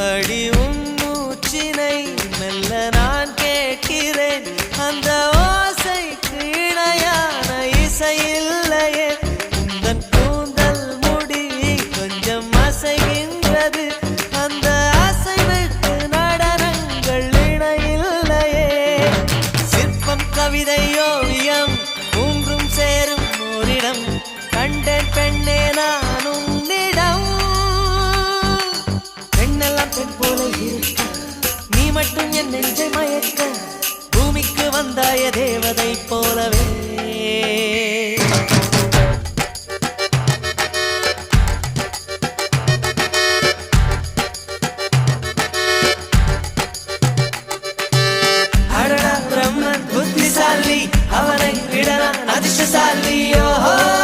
அடி உன் மூச்சினை மெல்ல நான் கேட்கிறேன். அந்த ஓசைக்கு இணையான இசை இல்லையே. உந்தன் கூந்தல் முடி கொஞ்சம் அசைகின்றது. அந்த அசைவுக்கு நடனங்கள் இணையில்லையே. சிற்பம் கவிதை ஓவியம் மூன்றும் சேரும் ஓரிடம் கண்டே ராக்கெட் போல இருக்க. நீ மட்டும் என் நெஞ்சை மயக்க. பூமிக்கு வந்தாய தேவதை போலவே. புத்திசாலி. அவனை விட அதிர்ஷ்டசாலியோ